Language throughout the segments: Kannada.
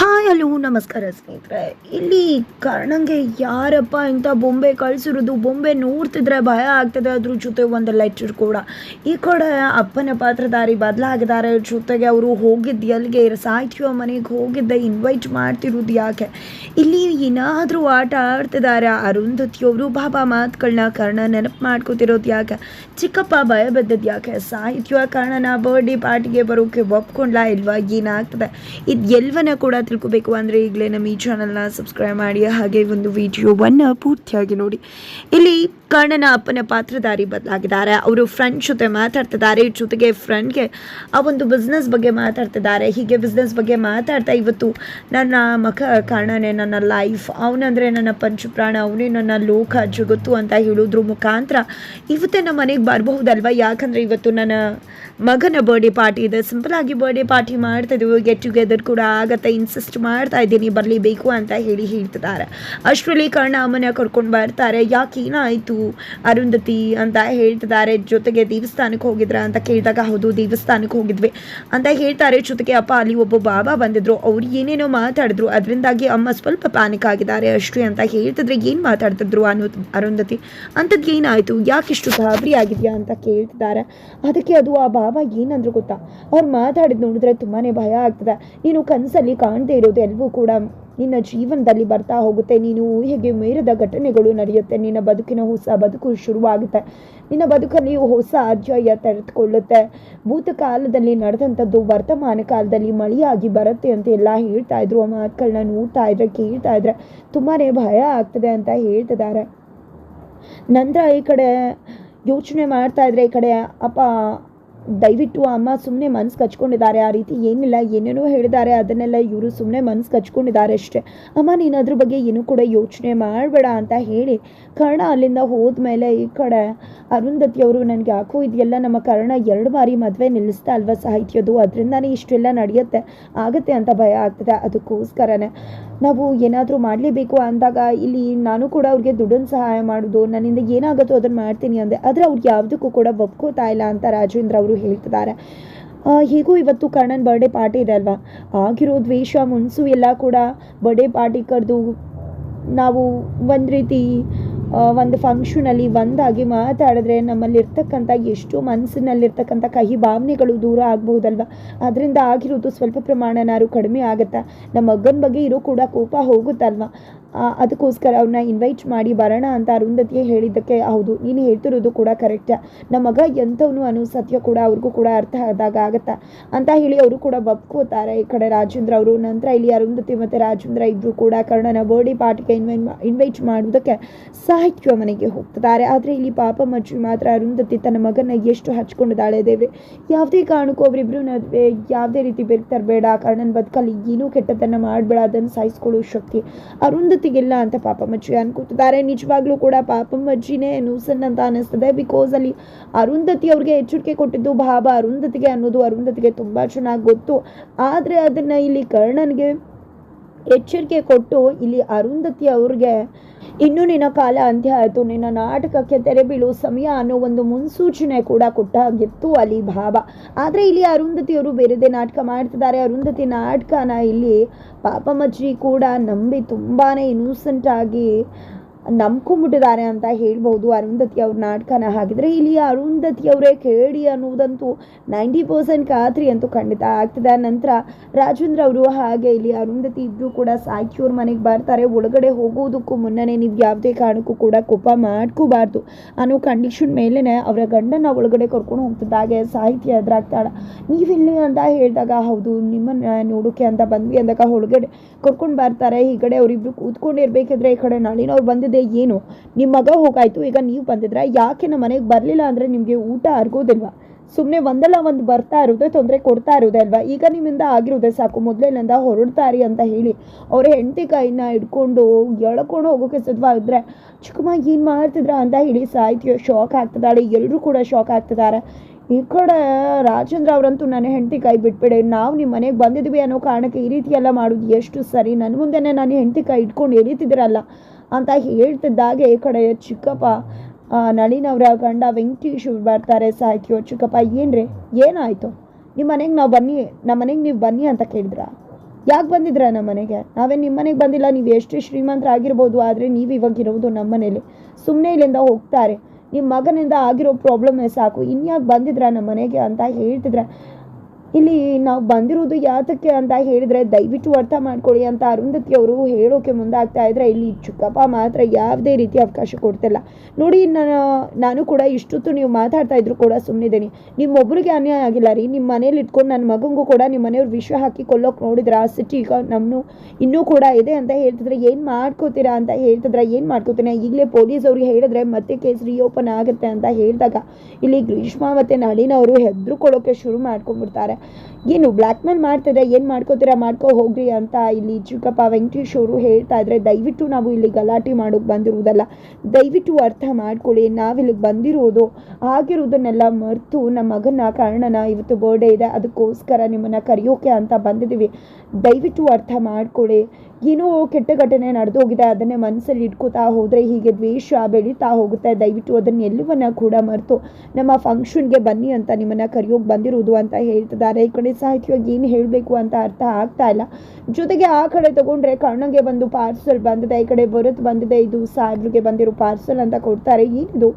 ಹಾಯ್, ಹಲೋ, ನಮಸ್ಕಾರ ಸ್ನೇಹಿತರೆ. ಇಲ್ಲಿ ಕಾರಣಂಗೆ ಯಾರಪ್ಪ ಇಂಥ ಬೊಂಬೆ ಕಳಿಸಿರೋದು? ಬೊಂಬೆ ನೋಡ್ತಿದ್ರೆ ಭಯ ಆಗ್ತದೆ ಅದ್ರ ಜೊತೆ ಒಂದು ಲೆಟರ್ ಕೂಡ. ಈ ಕಡೆ ಅಪ್ಪನ ಪಾತ್ರಧಾರಿ ಬದಲಾಗಿದ್ದಾರೆ. ಜೊತೆಗೆ ಅವರು ಹೋಗಿದ್ದು ಎಲ್ಲಿಗೆ? ಸಾಹಿತ್ಯ ಮನೆಗೆ ಹೋಗಿದ್ದೆ ಇನ್ವೈಟ್ ಮಾಡ್ತಿರೋದು ಯಾಕೆ? ಇಲ್ಲಿ ಏನಾದರೂ ಆಟ ಆಡ್ತಿದ್ದಾರೆ. ಅರುಂಧತಿಯವರು ಬಾಬಾ ಮಾತುಗಳನ್ನ ಕರ್ಣ ನೆನಪು ಮಾಡ್ಕೋತಿರೋದು ಯಾಕೆ? ಚಿಕ್ಕಪ್ಪ ಭಯ ಬಿದ್ದದ್ದು ಯಾಕೆ? ಸಾಹಿತ್ಯ ಕರ್ಣನ ಬರ್ಡೇ ಪಾರ್ಟಿಗೆ ಬರೋಕೆ ಒಪ್ಕೊಂಡ್ಲಾ ಇಲ್ವಾ? ಏನಾಗ್ತದೆ? ಇದು ಎಲ್ವನ ಕೂಡ ತಿಳ್ಕೊಬೇಕು ಅಂದರೆ ಈಗಲೇ ನಮ್ಮ ಈ ಚಾನಲ್ನ ಸಬ್ಸ್ಕ್ರೈಬ್ ಮಾಡಿ, ಹಾಗೆ ಒಂದು ವಿಡಿಯೋವನ್ನು ಪೂರ್ತಿಯಾಗಿ ನೋಡಿ. ಇಲ್ಲಿ ಕರ್ಣನ ಅಪ್ಪನ ಪಾತ್ರಧಾರಿ ಬದಲಾಗಿದ್ದಾರೆ. ಅವರು ಫ್ರೆಂಡ್ ಜೊತೆ ಮಾತಾಡ್ತಿದ್ದಾರೆ. ಜೊತೆಗೆ ಫ್ರೆಂಡ್ಗೆ ಆ ಒಂದು ಬಿಸ್ನೆಸ್ ಬಗ್ಗೆ ಮಾತಾಡ್ತಿದ್ದಾರೆ. ಹೀಗೆ ಬಿಸ್ನೆಸ್ ಬಗ್ಗೆ ಮಾತಾಡ್ತಾ ಇವತ್ತು ನನ್ನ ಮಗ ಕರ್ಣನೇ ನನ್ನ ಲೈಫ್ ಅವನಂದರೆ ನನ್ನ ಪಂಚಪ್ರಾಣ, ಅವನೇ ನನ್ನ ಲೋಕ, ಜಗತ್ತು ಅಂತ ಹೇಳೋದ್ರ ಮುಖಾಂತರ ಇವತ್ತೇ ನಮ್ಮ ಮನೆಗೆ ಬರಬಹುದಲ್ವಾ? ಯಾಕಂದರೆ ಇವತ್ತು ನನ್ನ ಮಗನ ಬರ್ಡೇ ಪಾರ್ಟಿ ಇದೆ. ಸಿಂಪಲ್ ಆಗಿ ಬರ್ಡೇ ಪಾರ್ಟಿ ಮಾಡ್ತಾ ಗೆಟ್ ಟುಗೆದರ್ ಕೂಡ ಆಗತ್ತೆ. ಇನ್ಸಿಸ್ಟ್ ಮಾಡ್ತಾ ಇದ್ದೀನಿ ಬರಲೇಬೇಕು ಅಂತ ಹೇಳಿ ಹೇಳ್ತಿದ್ದಾರೆ. ಅಷ್ಟರಲ್ಲಿ ಕರ್ಣ ಅಮ್ಮನ ಕರ್ಕೊಂಡು ಬರ್ತಾರೆ. ಯಾಕೆ ಏನಾಯಿತು ಅರುಂಧತಿ ಅಂತ ಹೇಳ್ತಿದ್ದಾರೆ. ಜೊತೆಗೆ ದೇವಸ್ಥಾನಕ್ಕೆ ಹೋಗಿದ್ರ ಅಂತ ಕೇಳಿದಾಗ, ಹೌದು, ದೇವಸ್ಥಾನಕ್ಕೆ ಹೋಗಿದ್ವಿ ಅಂತ ಹೇಳ್ತಾರೆ. ಜೊತೆಗೆ ಅಪ್ಪ, ಅಲ್ಲಿ ಒಬ್ಬ ಬಾಬಾ ಬಂದಿದ್ರು. ಅವ್ರು ಏನೇನೋ ಮಾತಾಡಿದ್ರು. ಅದರಿಂದಾಗಿ ಅಮ್ಮ ಸ್ವಲ್ಪ ಪ್ಯಾನಿಕ್ ಆಗಿದ್ದಾರೆ. ಅಷ್ಟೇ ಅಂತ ಹೇಳ್ತಿದ್ರೆ ಏನು ಮಾತಾಡ್ತಿದ್ರು ಅನು ಅರುಂಧತಿ. ಅಂಥದ್ದು ಏನಾಯಿತು? ಯಾಕಿಷ್ಟು ಗಾಬರಿ ಆಗಿದೆಯಾ ಅಂತ ಕೇಳ್ತಿದ್ದಾರೆ. ಅದಕ್ಕೆ ಅದು ಆ ಬಾಬಾ ಏನಂದ್ರು ಗೊತ್ತಾ? ಅವ್ರು ಮಾತಾಡಿದ್ ನೋಡಿದ್ರೆ ತುಂಬಾನೇ ಭಯ ಆಗ್ತದೆ. ನೀನು ಕನಸಲ್ಲಿ ಕಾಣದೇ ಇರೋದು ಎಲ್ಲವೂ ಕೂಡ ನಿನ್ನ ಜೀವನದಲ್ಲಿ ಬರ್ತಾ ಹೋಗುತ್ತೆ. ನೀನು ಊಹೆಗೆ ಮೀರಿದ ಘಟನೆಗಳು ನಡೆಯುತ್ತೆ. ನಿನ್ನ ಬದುಕಿನ ಹೊಸ ಬದುಕು ಶುರುವಾಗುತ್ತೆ. ನಿನ್ನ ಬದುಕಲ್ಲಿ ಹೊಸ ಅಧ್ಯಾಯ ತೆರೆದುಕೊಳ್ಳುತ್ತೆ. ಭೂತಕಾಲದಲ್ಲಿ ನಡೆದಂಥದ್ದು ವರ್ತಮಾನ ಕಾಲದಲ್ಲಿ ಮಳೆಯಾಗಿ ಬರುತ್ತೆ ಅಂತ ಎಲ್ಲ ಹೇಳ್ತಾ ಇದ್ರು. ಆ ಮಾತುಗಳನ್ನ ನೋಡ್ತಾ ಇದ್ರೆ, ಕೇಳ್ತಾ ಇದ್ರೆ ತುಂಬಾ ಭಯ ಆಗ್ತದೆ ಅಂತ ಹೇಳ್ತಿದ್ದಾರೆ. ನಂತರ ಈ ಕಡೆ ಯೋಚನೆ ಮಾಡ್ತಾ ಇದ್ರೆ ಈ ಕಡೆ ಅಪ್ಪ ದಯವಿಟ್ಟು ಅಮ್ಮ ಸುಮ್ಮನೆ ಮನ್ಸು ಕಚ್ಕೊಂಡಿದ್ದಾರೆ. ಆ ರೀತಿ ಏನಿಲ್ಲ, ಏನೇನೋ ಹೇಳಿದ್ದಾರೆ. ಅದನ್ನೆಲ್ಲ ಇವರು ಸುಮ್ಮನೆ ಮನ್ಸು ಕಚ್ಕೊಂಡಿದ್ದಾರೆ ಅಷ್ಟೇ. ಅಮ್ಮ ನೀನು ಅದ್ರ ಬಗ್ಗೆ ಏನೂ ಕೂಡ ಯೋಚನೆ ಮಾಡಬೇಡ ಅಂತ ಹೇಳಿ ಕರ್ಣ ಅಲ್ಲಿಂದ ಹೋದ್ಮೇಲೆ ಈ ಕಡೆ ಅರುಂಧತಿ ಅವರು, ನನಗೆ ಯಾಕೋ ಇದೆಲ್ಲ ನಮ್ಮ ಕರ್ಣ ಎರಡು ಬಾರಿ ಮದುವೆ ನಿಲ್ಲಿಸ್ತಾ ಅಲ್ವಾ ಸಾಹಿತ್ಯದು ಅದರಿಂದನೇ ಇಷ್ಟೆಲ್ಲ ನಡೆಯುತ್ತೆ, ಆಗುತ್ತೆ ಅಂತ ಭಯ ಆಗ್ತದೆ. ಅದಕ್ಕೋಸ್ಕರನೇ ನಾವು ಏನಾದರೂ ಮಾಡಲೇಬೇಕು ಅಂದಾಗ ಇಲ್ಲಿ ನಾನು ಕೂಡ ಅವ್ರಿಗೆ ದುಡ್ಡನ್ನು ಸಹಾಯ ಮಾಡೋದು, ನನ್ನಿಂದ ಏನಾಗುತ್ತೋ ಅದನ್ನು ಮಾಡ್ತೀನಿ ಅಂದೆ. ಆದರೆ ಅವ್ರಿಗೆ ಯಾವುದಕ್ಕೂ ಕೂಡ ಒಪ್ಕೋತಾ ಇಲ್ಲ ಅಂತ ರಾಜೇಂದ್ರ ಅವರು ಹೇಳ್ತಿದ್ದಾರೆ. ಹೀಗೂ ಇವತ್ತು ಕರ್ಣನ್ ಬರ್ಡೇ ಪಾರ್ಟಿ ಇದೆ ಅಲ್ವಾ? ಆಗಿರೋ ದ್ವೇಷ, ಮುನ್ಸು ಎಲ್ಲ ಕೂಡ ಬರ್ಡೇ ಪಾರ್ಟಿ ಕರೆದು ನಾವು ಒಂದು ರೀತಿ ಒಂದು ಫಂಕ್ಷನಲ್ಲಿ ಒಂದಾಗಿ ಮಾತಾಡಿದ್ರೆ ನಮ್ಮಲ್ಲಿರ್ತಕ್ಕಂಥ ಎಷ್ಟು ಮನಸ್ಸಿನಲ್ಲಿರ್ತಕ್ಕಂಥ ಕಹಿ ಭಾವನೆಗಳು ದೂರ ಆಗ್ಬೋದಲ್ವ ಅದರಿಂದ ಆಗಿರೋದು ಸ್ವಲ್ಪ ಪ್ರಮಾಣನಾರು ಕಡಿಮೆ ಆಗುತ್ತೆ? ನಮ್ಮ ಮಗನ ಬಗ್ಗೆ ಇರೋ ಕೂಡ ಕೋಪ ಹೋಗುತ್ತಲ್ವ? ಅದಕ್ಕೋಸ್ಕರ ಅವ್ರನ್ನ ಇನ್ವೈಟ್ ಮಾಡಿ ಬರೋಣ ಅಂತ ಅರುಂಧತಿಯೇ ಹೇಳಿದ್ದಕ್ಕೆ ಹೌದು, ನೀನು ಹೇಳ್ತಿರೋದು ಕೂಡ ಕರೆಕ್ಟ ನಮ್ಮ ಮಗ ಎಂಥವನು ಅನ್ನೋ ಸತ್ಯ ಕೂಡ ಅವ್ರಿಗೂ ಕೂಡ ಅರ್ಥ ಆದಾಗ ಆಗತ್ತಾ? ಅಂತ ಹೇಳಿ ಅವರು ಕೂಡ ಬಪ್ಕೋತಾರೆ ಈ ಕಡೆ ರಾಜೇಂದ್ರ ಅವರು. ನಂತರ ಇಲ್ಲಿ ಅರುಂಧತಿ ಮತ್ತು ರಾಜೇಂದ್ರ ಇಬ್ಬರು ಕೂಡ ಕರ್ಣನ ಬರ್ಡೇ ಪಾರ್ಟಿಗೆ ಇನ್ವೈಟ್ ಇನ್ವೈಟ್ ಮಾಡುವುದಕ್ಕೆ ಸಾಹಿತ್ಯ ಮನೆಗೆ ಹೋಗ್ತಿದ್ದಾರೆ. ಆದರೆ ಇಲ್ಲಿ ಪಾಪ ಮಜ್ಜಿ ಮಾತ್ರ ಅರುಂಧತಿ ತನ್ನ ಮಗನ ಎಷ್ಟು ಹಚ್ಕೊಂಡಿದ್ದಾಳೆ ದೇವ್ರೆ? ಯಾವುದೇ ಕಾರಣಕ್ಕೂ ಅವರಿಬ್ಬರು ನಡುವೆ ಯಾವುದೇ ರೀತಿ ಬೇಡ. ಕರ್ಣನ ಬದುಕಲ್ಲಿ ಏನೂ ಕೆಟ್ಟದನ್ನು ಮಾಡಬೇಡ. ಅದನ್ನು ಸಹಿಸ್ಕೊಳ್ಳೋ ಶಕ್ತಿ ಅರುಂಧತಿಗಿಲ್ಲ ಅಂತ ಪಾಪಮ್ಮಜ್ಜಿ ಅನ್ಕೋತಿದ್ದಾರೆ. ನಿಜವಾಗ್ಲೂ ಕೂಡ ಪಾಪಮ್ಮಜ್ಜಿನೇ ನೂಸನ್ ಅಂತ ಅನಿಸ್ತದೆ. ಬಿಕಾಸ್ ಅಲ್ಲಿ ಅರುಂಧತಿ ಅವ್ರಿಗೆ ಎಚ್ಚರಿಕೆ ಕೊಟ್ಟಿದ್ದು ಭಾವ ಅರುಂಧತಿಗೆ ಅನ್ನೋದು ಅರುಂಧತಿಗೆ ತುಂಬ ಚೆನ್ನಾಗಿ ಗೊತ್ತು. ಆದರೆ ಅದನ್ನು ಇಲ್ಲಿ ಕರ್ಣನ್ಗೆ ಎಚ್ಚರಿಕೆ ಕೊಟ್ಟು ಇಲ್ಲಿ ಅರುಂಧತಿ ಅವ್ರಿಗೆ, ಇನ್ನು ನಿನ್ನ ಕಾಲ ಅಂತ್ಯ ಆಯಿತು. ನಿನ್ನ ನಾಟಕಕ್ಕೆ ತೆರೆ ಬೀಳು. ಸಮಯ ಅನ್ನೋ ಒಂದು ಮುನ್ಸೂಚನೆ ಕೂಡ ಕೊಟ್ಟ ಹಾಗಿತ್ತು ಅಲ್ಲಿ ಭಾವ. ಆದರೆ ಇಲ್ಲಿ ಅರುಂಧತಿಯವರು ಬೇರೆದೇ ನಾಟಕ ಮಾಡ್ತಿದ್ದಾರೆ. ಅರುಂಧತಿ ನಾಟಕನ ಇಲ್ಲಿ ಪಾಪಮಜ್ಜಿ ಕೂಡ ನಂಬಿ ತುಂಬಾ ಇನ್ನೂಸೆಂಟ್ ಆಗಿ ನಂಬ್ಕೊಂಡ್ಬಿಟ್ಟಿದ್ದಾರೆ ಅಂತ ಹೇಳ್ಬೋದು. ಅರುಂಧತಿ ಅವ್ರ ನಾಟಕನ ಹಾಗಿದ್ರೆ ಇಲ್ಲಿ ಅರುಂಧತಿ ಅವರೇ ಕೇಳಿ ಅನ್ನೋದಂತೂ ನೈಂಟಿ ಪರ್ಸೆಂಟ್ ಖಾತ್ರಿ ಅಂತೂ ಖಂಡಿತ ಆಗ್ತದೆ. ನಂತರ ರಾಜೇಂದ್ರ ಅವರು ಹಾಗೆ ಇಲ್ಲಿ ಅರುಂಧತಿ ಇಬ್ಬರು ಕೂಡ ಸಾಹಿತ್ಯವ್ರ ಮನೆಗೆ ಬರ್ತಾರೆ. ಒಳಗಡೆ ಹೋಗೋದಕ್ಕೂ ಮುನ್ನನೇ ನೀವು ಯಾವುದೇ ಕಾರಣಕ್ಕೂ ಕೂಡ ಕೋಪ ಮಾಡ್ಕೋಬಾರ್ದು ಅನ್ನೋ ಕಂಡೀಷನ್ ಮೇಲೇ ಅವರ ಗಂಡನ ಒಳಗಡೆ ಕರ್ಕೊಂಡು ಹೋಗ್ತಿದ್ದಾಗೆ ಸಾಹಿತ್ಯ ಎದುರಾಗ್ತಾಳೆ. ನೀವಿಲ್ಲಿ ಅಂತ ಹೇಳಿದಾಗ, ಹೌದು, ನಿಮ್ಮನ್ನ ನೋಡೋಕೆ ಅಂತ ಬಂದ್ವಿ ಅಂದಾಗ ಒಳಗಡೆ ಕರ್ಕೊಂಡು ಬರ್ತಾರೆ. ಈ ಕಡೆ ಅವರಿಬ್ರು ಕೂತ್ಕೊಂಡಿರ್ಬೇಕಿದ್ರೆ ಈ ಕಡೆ ನಳಿನವ್ರು ಬಂದಿದೆ ಏನು? ನಿಮ್ಮ ಮಗ ಹೋಗಾಯ್ತು, ಈಗ ನೀವು ಬಂದಿದ್ರೆ ಯಾಕೆ ನಮ್ಮ ಮನೆಗೆ ಬರಲಿಲ್ಲ ಅಂದರೆ ನಿಮಗೆ ಊಟ ಅರ್ಗೋದಿಲ್ವಾ? ಸುಮ್ಮನೆ ಒಂದಲ್ಲ ಒಂದು ಬರ್ತಾ ಇರೋದೇ ತೊಂದರೆ ಕೊಡ್ತಾ ಇರೋದೇ ಅಲ್ವಾ? ಈಗ ನಿಮ್ಮಿಂದ ಆಗಿರೋದೇ ಸಾಕು ಮೊದಲೇನಿಂದ ಹೊರಡ್ತಾರಿ ಅಂತ ಹೇಳಿ ಅವ್ರ ಹೆಂಡತಿ ಕೈನ ಹಿಡ್ಕೊಂಡು ಎಳ್ಕೊಂಡು ಹೋಗೋಕೆ ಸಿದ್ಧವಾಗಿದ್ರೆ, ಚಿಕ್ಕಮ್ಮ, ಏನು ಮಾಡ್ತಿದ್ರ ಅಂತ ಹೇಳಿ ಸಾಹಿತ್ಯ ಶಾಕ್ ಆಗ್ತದಾಳೆ ಎಲ್ಲರೂ ಕೂಡ ಶಾಕ್ ಆಗ್ತಿದ್ದಾರೆ. ಈ ಕಡೆ ರಾಜೇಂದ್ರ ಅವರಂತೂ ನನ್ನ ಹೆಂಡತಿ ಕೈ ಬಿಟ್ಬಿಡಿ. ನಾವು ನಿಮ್ಮ ಮನೆಗೆ ಬಂದಿದ್ವಿ ಅನ್ನೋ ಕಾರಣಕ್ಕೆ ಈ ರೀತಿ ಎಲ್ಲ ಮಾಡೋದು ಎಷ್ಟು ಸರಿ? ನನ್ನ ಮುಂದೆನೇ ನಾನು ಹೆಂಡತಿ ಕೈ ಇಟ್ಕೊಂಡು ಎಳಿತಿದ್ರಲ್ಲ ಅಂತ ಹೇಳ್ತಿದ್ದಾಗೆ ಈ ಕಡೆ ಚಿಕ್ಕಪ್ಪ. ನಳಿನವರ ಗಂಡ ವೆಂಕಟೇಶ್ ಬರ್ತಾರೆ. ಸಾಹಿತ್ಯ ಚಿಕ್ಕಪ್ಪ, ಏನ್ರಿ? ಏನಾಯಿತು? ನಿಮ್ಮ ಮನೆಗೆ ನಾವು ಬನ್ನಿ ನಮ್ಮ ಮನೆಗೆ ನೀವು ಬನ್ನಿ ಅಂತ ಕೇಳಿದ್ರ? ಯಾಕೆ ಬಂದಿದ್ರ ನಮ್ಮ ಮನೆಗೆ ನಾವೇನು ನಿಮ್ಮ ಮನೆಗೆ ಬಂದಿಲ್ಲ, ನೀವು ಎಷ್ಟು ಎಷ್ಟೇ ಶ್ರೀಮಂತರಾಗಿರ್ಬೋದು ಆದರೆ ನೀವು ಇವಾಗ ಇರೋದು ನಮ್ಮ ಮನೇಲಿ ಸುಮ್ಮನೆ ಇಲ್ಲಿಂದ ಹೋಗ್ತಾರೆ. ನಿಮ್ಮ ಮಗನಿಂದ ಆಗಿರೋ ಪ್ರಾಬ್ಲಮ್ಮೇ ಸಾಕು. ಇನ್ಯಾಕೆ ಬಂದಿದ್ರ ನಮ್ಮ ಮನೆಗೆ ಅಂತ ಹೇಳ್ತಿದ್ರೆ. ಇಲ್ಲಿ ನಾವು ಬಂದಿರೋದು ಯಾತಕ್ಕೆ ಅಂತ ಹೇಳಿದ್ರೆ ದಯವಿಟ್ಟು ಅರ್ಥ ಮಾಡ್ಕೊಳ್ಳಿ ಅಂತ ಅರುಂಧತಿ ಅವರು ಹೇಳೋಕೆ ಮುಂದಾಗ್ತಾ ಇದ್ರೆ ಇಲ್ಲಿ ಚುಕ್ಕಪ್ಪ ಮಾತ್ರ ಯಾವುದೇ ರೀತಿ ಅವಕಾಶ ಕೊಡ್ತಿಲ್ಲ. ನೋಡಿ, ನಾನು ನಾನು ಕೂಡ ಇಷ್ಟೊತ್ತು ನೀವು ಮಾತಾಡ್ತಾ ಇದ್ರು ಕೂಡ ಸುಮ್ಮನಿದ್ದೀನಿ ನಿಮ್ಮೊಬ್ಬರಿಗೆ ಅನ್ಯಾಯ ಆಗಿಲ್ಲ ರೀ. ನಿಮ್ಮ ಮನೇಲಿ ಇಟ್ಕೊಂಡು ನನ್ನ ಮಗಂಗೂ ಕೂಡ ನಿಮ್ಮ ಮನೆಯವ್ರು ವಿಷ ಹಾಕಿ ಕೊಲ್ಲೋಕೆ ನೋಡಿದ್ರೆ, ಆ ಸಿಟಿ ಈಗ ನಮ್ಮನ್ನು ಇನ್ನೂ ಕೂಡ ಇದೆ ಅಂತ ಹೇಳ್ತಿದ್ರೆ ಏನು ಮಾಡ್ಕೋತೀರಾ ಅಂತ ಹೇಳ್ತಿದ್ರೆ ಏನು ಮಾಡ್ಕೋತೀನಿ? ಈಗಲೇ ಪೊಲೀಸ್ ಅವ್ರಿಗೆ ಹೇಳಿದ್ರೆ ಮತ್ತೆ ಕೇಸ್ ರಿಓಪನ್ ಆಗುತ್ತೆ ಅಂತ ಹೇಳಿದಾಗ ಇಲ್ಲಿ ಗ್ರೀಷ್ಮ ಮತ್ತು ನಳಿನವರು ಅವರು ಹೆದರ್ಕೊಳ್ಳೋಕೆ ಶುರು ಮಾಡ್ಕೊಂಡ್ಬಿಡ್ತಾರೆ. ಏನು ಬ್ಲ್ಯಾಕ್ ಮೇಲ್ ಏನು ಮಾಡ್ಕೋತೀರಾ? ಮಾಡ್ಕೋ ಹೋಗ್ರಿ ಅಂತ ಇಲ್ಲಿ ಚಿಕ್ಕಪ್ಪ ವೆಂಕಟೇಶ್ ಅವರು ಹೇಳ್ತಾ ಇದ್ರೆ, ದಯವಿಟ್ಟು ನಾವು ಇಲ್ಲಿ ಗಲಾಟೆ ಮಾಡೋಕೆ ಬಂದಿರುವುದಲ್ಲ, ದಯವಿಟ್ಟು ಅರ್ಥ ಮಾಡ್ಕೊಳ್ಳಿ. ನಾವಿಲ್ಲಿಗೆ ಬಂದಿರೋದು ಆಗಿರೋದನ್ನೆಲ್ಲ ಮರೆತು ನಮ್ಮ ಮಗನ ಕಾರಣನ ಇವತ್ತು ಬರ್ಡೇ ಇದೆ. ಅದಕ್ಕೋಸ್ಕರ ನಿಮ್ಮನ್ನು ಕರೆಯೋಕೆ ಅಂತ ಬಂದಿದ್ದೀವಿ. ದಯವಿಟ್ಟು ಅರ್ಥ ಮಾಡ್ಕೊಳ್ಳಿ. ಏನೋ ಕೆಟ್ಟ ಘಟನೆ ನಡೆದು ಹೋಗಿದೆ ಅದನ್ನೇ ಮನಸ್ಸಲ್ಲಿ ಇಟ್ಕೋತಾ ಹೋದರೆ ಹೀಗೆ ದ್ವೇಷ ಬೆಳೀತಾ ಹೋಗುತ್ತೆ. ದಯವಿಟ್ಟು ಅದನ್ನೆಲ್ಲವನ್ನು ಕೂಡ ಮರೆತು ನಮ್ಮ ಫಂಕ್ಷನ್ಗೆ ಬನ್ನಿ ಅಂತ ನಿಮ್ಮನ್ನು ಕರೆಯೋಕೆ ಬಂದಿರೋದು ಅಂತ ಹೇಳ್ತಿದ್ದಾರೆ ಈ ಕಡೆ ಸಾಹಿತ್ಯವಾಗಿ ಏನು ಹೇಳಬೇಕು ಅಂತ ಅರ್ಥ ಆಗ್ತಾ ಇಲ್ಲ. ಜೊತೆಗೆ ಆ ಕಡೆ ತಗೊಂಡ್ರೆ ಕಣ್ಣಗೆ ಬಂದು ಪಾರ್ಸಲ್ ಬಂದಿದೆ, ಈ ಕಡೆ ಭರತ್ ಬಂದಿದೆ, ಇದು ಸಾಹೇಬ್ರಿಗೆ ಬಂದಿರೋ ಪಾರ್ಸಲ್ ಅಂತ ಕೊಡ್ತಾರೆ. ಏನಿದು?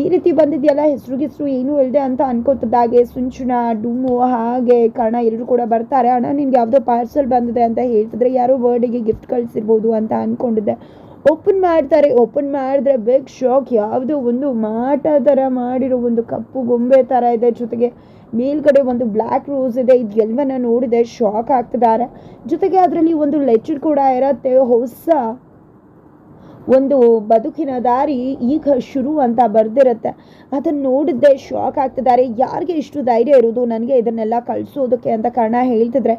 ಈ ರೀತಿ ಬಂದಿದೆಯಲ್ಲ, ಹೆಸರು ಗಿಸ್ರು ಏನೂ ಇಲ್ಲದೆ ಅಂತ ಅನ್ಕೋತದಾಗೆ ಸುಂಚುಣ ಡುಮು, ಹಾಗೆ ಕಣ ಎಲ್ಲರೂ ಕೂಡ ಬರ್ತಾರೆ. ಅಣ್ಣ, ನಿನ್ಗೆ ಯಾವುದೋ ಪಾರ್ಸಲ್ ಬಂದಿದೆ ಅಂತ ಹೇಳ್ತಿದ್ರೆ ಯಾರೋ ಬರ್ಡೇಗೆ ಗಿಫ್ಟ್ ಕಳಿಸಿರ್ಬೋದು ಅಂತ ಅಂದ್ಕೊಂಡಿದ್ದೆ ಓಪನ್ ಮಾಡ್ತಾರೆ. ಓಪನ್ ಮಾಡಿದ್ರೆ ಬಿಗ್ ಶಾಕ್ ಯಾವುದೋ ಒಂದು ಮಾಟ ಥರ ಮಾಡಿರೋ ಒಂದು ಕಪ್ಪು ಗೊಂಬೆ ಥರ ಇದೆ ಜೊತೆಗೆ. ಮೇಲ್ಗಡೆ ಒಂದು ಬ್ಲ್ಯಾಕ್ ರೋಸ್ ಇದೆ. ಇದೆಲ್ಲವನ್ನ ನೋಡಿದೆ ಶಾಕ್ ಆಗ್ತಿದ್ದಾರೆ. ಜೊತೆಗೆ ಅದರಲ್ಲಿ ಒಂದು ಲೆಟರ್ ಕೂಡ ಇರತ್ತೆ. ಹೊಸ ಒಂದು ಬದುಕಿನ ದಾರಿ ಈಗ ಶುರು ಅಂತ ಬರೆದಿರುತ್ತೆ. ಅದನ್ನು ನೋಡಿದ್ದೆ ಶಾಕ್ ಆಗ್ತಿದ್ದಾರೆ. ಯಾರಿಗೆ ಇಷ್ಟು ಧೈರ್ಯ ಇರೋದು ನನಗೆ ಇದನ್ನೆಲ್ಲ ಕಳಿಸೋದಕ್ಕೆ ಅಂತ ಕಾರಣ ಹೇಳ್ತಿದ್ರೆ,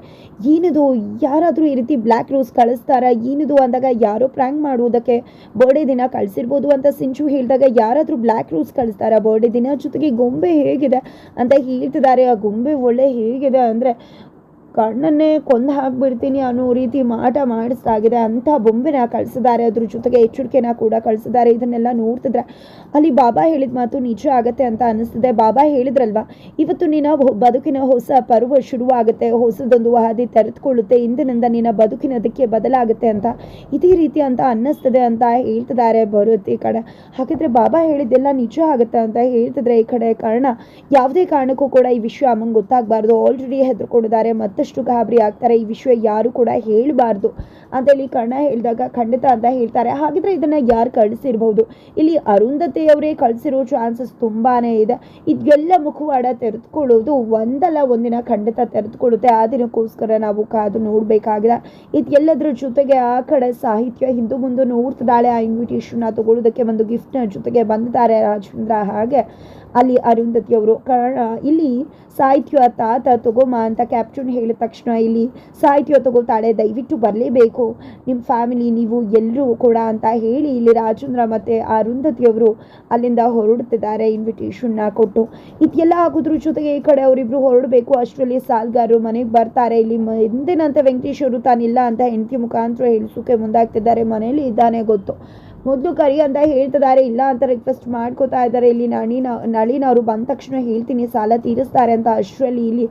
ಏನಿದು? ಯಾರಾದರೂ ಈ ರೀತಿ ಬ್ಲ್ಯಾಕ್ ರೋಸ್ ಕಳಿಸ್ತಾರಾ? ಏನಿದು? ಅಂದಾಗ, ಯಾರೋ ಪ್ರ್ಯಾಂಕ್ ಮಾಡುವುದಕ್ಕೆ ಬರ್ಡೇ ದಿನ ಕಳಿಸಿರ್ಬೋದು ಅಂತ ಸಿಂಚು ಹೇಳಿದಾಗ, ಯಾರಾದರೂ ಬ್ಲ್ಯಾಕ್ ರೋಸ್ ಕಳಿಸ್ತಾರಾ? ಬರ್ಡೇ ದಿನ ಜೊತೆಗೆ ಗೊಂಬೆ ಹೇಗಿದೆ? ಅಂತ ಹೇಳ್ತಿದ್ದಾರೆ. ಆ ಗೊಂಬೆ ಒಳ್ಳೆ ಹೇಗಿದೆ ಅಂದರೆ ಕಣ್ಣನ್ನೇ ಕೊಂದು ಹಾಕ್ಬಿಡ್ತೀನಿ ಅನ್ನೋ ರೀತಿ ಮಾಟ ಮಾಡಿಸ್ದಾಗಿದೆ. ಅಂಥ ಬೊಂಬೆನ ಕಳಿಸಿದ್ದಾರೆ. ಅದ್ರ ಜೊತೆಗೆ ಎಚ್ಚರಿಕೆನ ಕೂಡ ಕಳಿಸಿದ್ದಾರೆ. ಇದನ್ನೆಲ್ಲ ನೋಡ್ತಿದ್ರೆ ಅಲ್ಲಿ ಬಾಬಾ ಹೇಳಿದ ಮಾತು ನಿಜ ಆಗುತ್ತೆ ಅಂತ ಅನಿಸ್ತಿದೆ. ಬಾಬಾ ಹೇಳಿದ್ರಲ್ವಾ, ಇವತ್ತು ನಿನ್ನ ಬದುಕಿನ ಹೊಸ ಪರ್ವ ಶುರುವಾಗುತ್ತೆ. ಹೊಸದೊಂದು ಹಾದಿ ತೆರೆದುಕೊಳ್ಳುತ್ತೆ. ಇಂದಿನಿಂದ ನಿನ್ನ ಬದುಕಿನ ದಿಕ್ಕೆ ಬದಲಾಗುತ್ತೆ ಅಂತ ಇದೇ ರೀತಿ ಅಂತ ಅನ್ನಿಸ್ತದೆ ಅಂತ ಹೇಳ್ತಿದ್ದಾರೆ ಬರುತ್ತೆ ಈ ಕಡೆ. ಹಾಗಿದ್ರೆ ಬಾಬಾ ಹೇಳಿದ್ದೆಲ್ಲ ನಿಜ ಆಗುತ್ತೆ ಅಂತ ಹೇಳ್ತಿದ್ರೆ ಈ ಕಡೆ ಕಾರಣ ಯಾವುದೇ ಕಾರಣಕ್ಕೂ ಕೂಡ ಈ ವಿಷಯ ಅಮ್ಮಂಗೆ ಗೊತ್ತಾಗಬಾರ್ದು. ಆಲ್ರೆಡಿ ಹೆದರ್ಕೊಂಡಿದ್ದಾರೆ. ಮತ್ತಷ್ಟು ಗಾಬರಿ ಆಗ್ತಾರೆ. ಈ ವಿಷಯ ಯಾರು ಕೂಡ ಹೇಳಬಾರ್ದು. ಅಂತೇಳಿ ಕರ್ಣ ಹೇಳಿದಾಗ ಖಂಡಿತ ಅಂತ ಹೇಳ್ತಾರೆ. ಹಾಗಿದ್ರೆ ಇದನ್ನ ಯಾರು ಕಳಿಸಿರ್ಬಹುದು? ಇಲ್ಲಿ ಅರುಂಧತೆಯವರೇ ಕಳಿಸಿರೋ ಚಾನ್ಸಸ್ ತುಂಬಾನೇ ಇದೆ. ಇದೆಲ್ಲ ಮುಖವಾಡ ತೆರೆದುಕೊಳ್ಳೋದು ಒಂದಲ್ಲ ಒಂದಿನ ಖಂಡಿತ ತೆರೆದುಕೊಳ್ಳುತ್ತೆ. ಆ ದಿನಕ್ಕೋಸ್ಕರ ನಾವು ಕಾದು ನೋಡಬೇಕಾಗಿದೆ. ಇದೆಲ್ಲದರ ಜೊತೆಗೆ ಆ ಕಡೆ ಸಾಹಿತ್ಯ ಹಿಂದೂ ಮುಂದೆ ನೋಡ್ತಿದ್ದಾಳೆ. ಆ ಇನ್ವಿಟೇಷನ್ನ ತಗೊಳ್ಳೋದಕ್ಕೆ ಒಂದು ಗಿಫ್ಟ್ನ ಜೊತೆಗೆ ಬಂದಿದ್ದಾರೆ ರಾಜೇಂದ್ರ ಹಾಗೆ. ಅಲ್ಲಿ ಅರುಂಧತಿಯವರು ಕಾರಣ, ಇಲ್ಲಿ ಸಾಹಿತ್ಯ ತಾತ ತಗೋಮ ಅಂತ ಕ್ಯಾಪ್ಚೂನ್ ಹೇಳಿದ ತಕ್ಷಣ ಇಲ್ಲಿ ಸಾಹಿತ್ಯ ತಗೋತಾಳೆ ದಯವಿಟ್ಟು ಬರಲೇಬೇಕು. ನಿಮ್ಮ ಫ್ಯಾಮಿಲಿ ನೀವು ಎಲ್ಲರೂ ಕೂಡ ಅಂತ ಹೇಳಿ ಇಲ್ಲಿ ರಾಜೇಂದ್ರ ಮತ್ತು ಅರುಂಧತಿಯವರು ಅಲ್ಲಿಂದ ಹೊರಡುತ್ತಿದ್ದಾರೆ ಇನ್ವಿಟೇಷನ್ನ ಕೊಟ್ಟು. ಇದೆಲ್ಲ ಆಗೋದ್ರ ಜೊತೆಗೆ ಈ ಕಡೆ ಅವರಿಬ್ರು ಹೊರಡಬೇಕು. ಅಷ್ಟರಲ್ಲಿ ಸಾಲ್ಗಾರರು ಮನೆಗೆ ಬರ್ತಾರೆ. ಇಲ್ಲಿ ಹಿಂದಿನಂತೆ ವೆಂಕಟೇಶ್ ಅವರು ತಾನಿಲ್ಲ ಅಂತ ಹೆಂಡತಿ ಮುಖಾಂತರ ಹೇಳಿಸೋಕೆ ಮುಂದಾಗ್ತಿದ್ದಾರೆ. ಮನೆಯಲ್ಲಿ ಇದ್ದಾನೆ ಗೊತ್ತು. ಮೊದಲು ಕರಿ ಅಂತ ಹೇಳ್ತಿದ್ದಾರೆ. ಇಲ್ಲ ಅಂತ ರಿಕ್ವೆಸ್ಟ್ ಮಾಡ್ಕೋತಾ ಇದ್ದಾರೆ. ಇಲ್ಲಿ ನಳಿನ ನಳಿನ ಅವರು ಬಂದ ತಕ್ಷಣ ಹೇಳ್ತೀನಿ, ಸಾಲ ತೀರಿಸ್ತಾರೆ ಅಂತ ಅಷ್ಟರಲ್ಲಿ ಇಲ್ಲಿ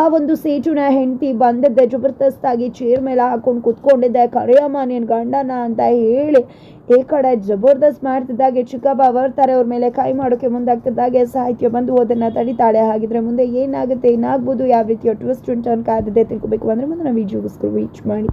ಆ ಒಂದು ಸೇಟುನ ಹೆಂಡತಿ ಬಂದಿದ್ದೆ, ಜಬರ್ದಸ್ತಾಗಿ ಚೇರ್ ಮೇಲೆ ಹಾಕೊಂಡು ಕುತ್ಕೊಂಡಿದ್ದೆ. ಕರೆಯಮ್ಮ ನೀನು ಗಂಡನ ಅಂತ ಹೇಳಿ ಈ ಕಡೆ ಜಬರ್ದಸ್ತ್ ಮಾಡ್ತಿದ್ದಾಗೆ, ಚಿಕ್ಕಪ್ಪ ಬರ್ತಾರೆ ಅವ್ರ ಮೇಲೆ ಕೈ ಮಾಡೋಕೆ ಮುಂದಾಗ್ತಿದ್ದಾಗೆ. ಸಾಹಿತ್ಯ ಬಂದು ಅದನ್ನು ತಡಿತಾಳೆ. ಹಾಗಿದ್ರೆ ಮುಂದೆ ಏನಾಗುತ್ತೆ, ಏನಾಗ್ಬೋದು, ಯಾವ ರೀತಿಯ ಟ್ವಿಸ್ಟ್ ಉಂಟು ಕಾದಿದೆ ತಿಳ್ಕೊಬೇಕು. ಅಂದ್ರೆ ಮುಂದೆ ನಾವು ವಿಡಿಯೋಗೋಸ್ಕರ ರೀಚ್ ಮಾಡಿ.